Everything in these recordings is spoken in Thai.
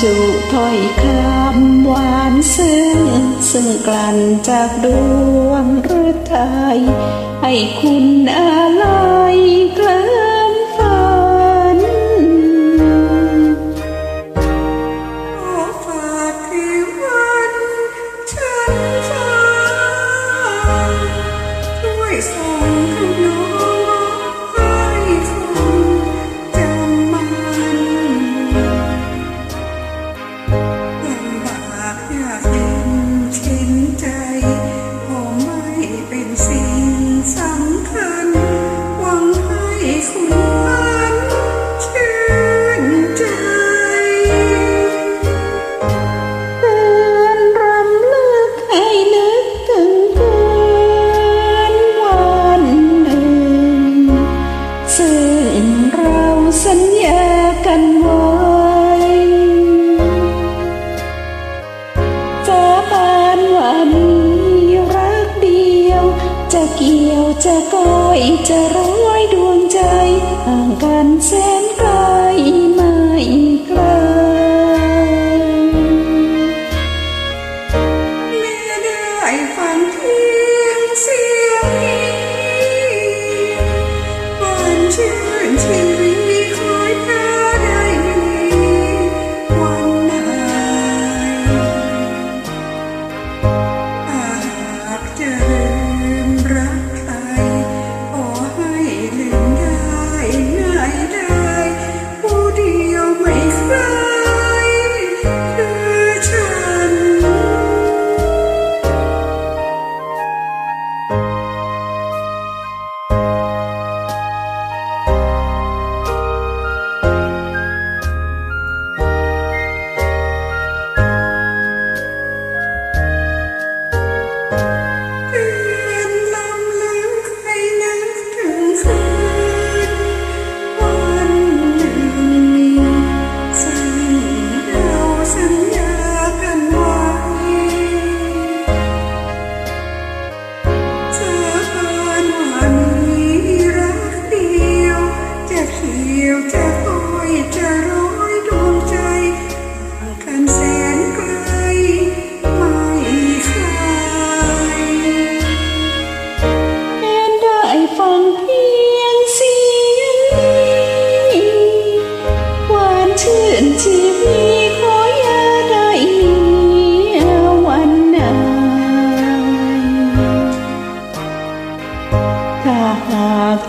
จุถ้อยคำหวานซึ้งซึ่งกลั่นจากดวงฤทัยให้คุณอะไรเคลิ้มฝันขอฝากคืนวันฉันฟ้าช่วยส่งขนม จะก้อยจะร้อยดวงใจห่างกันแสนไกลไม่ไกลชื่นช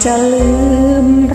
จะลืม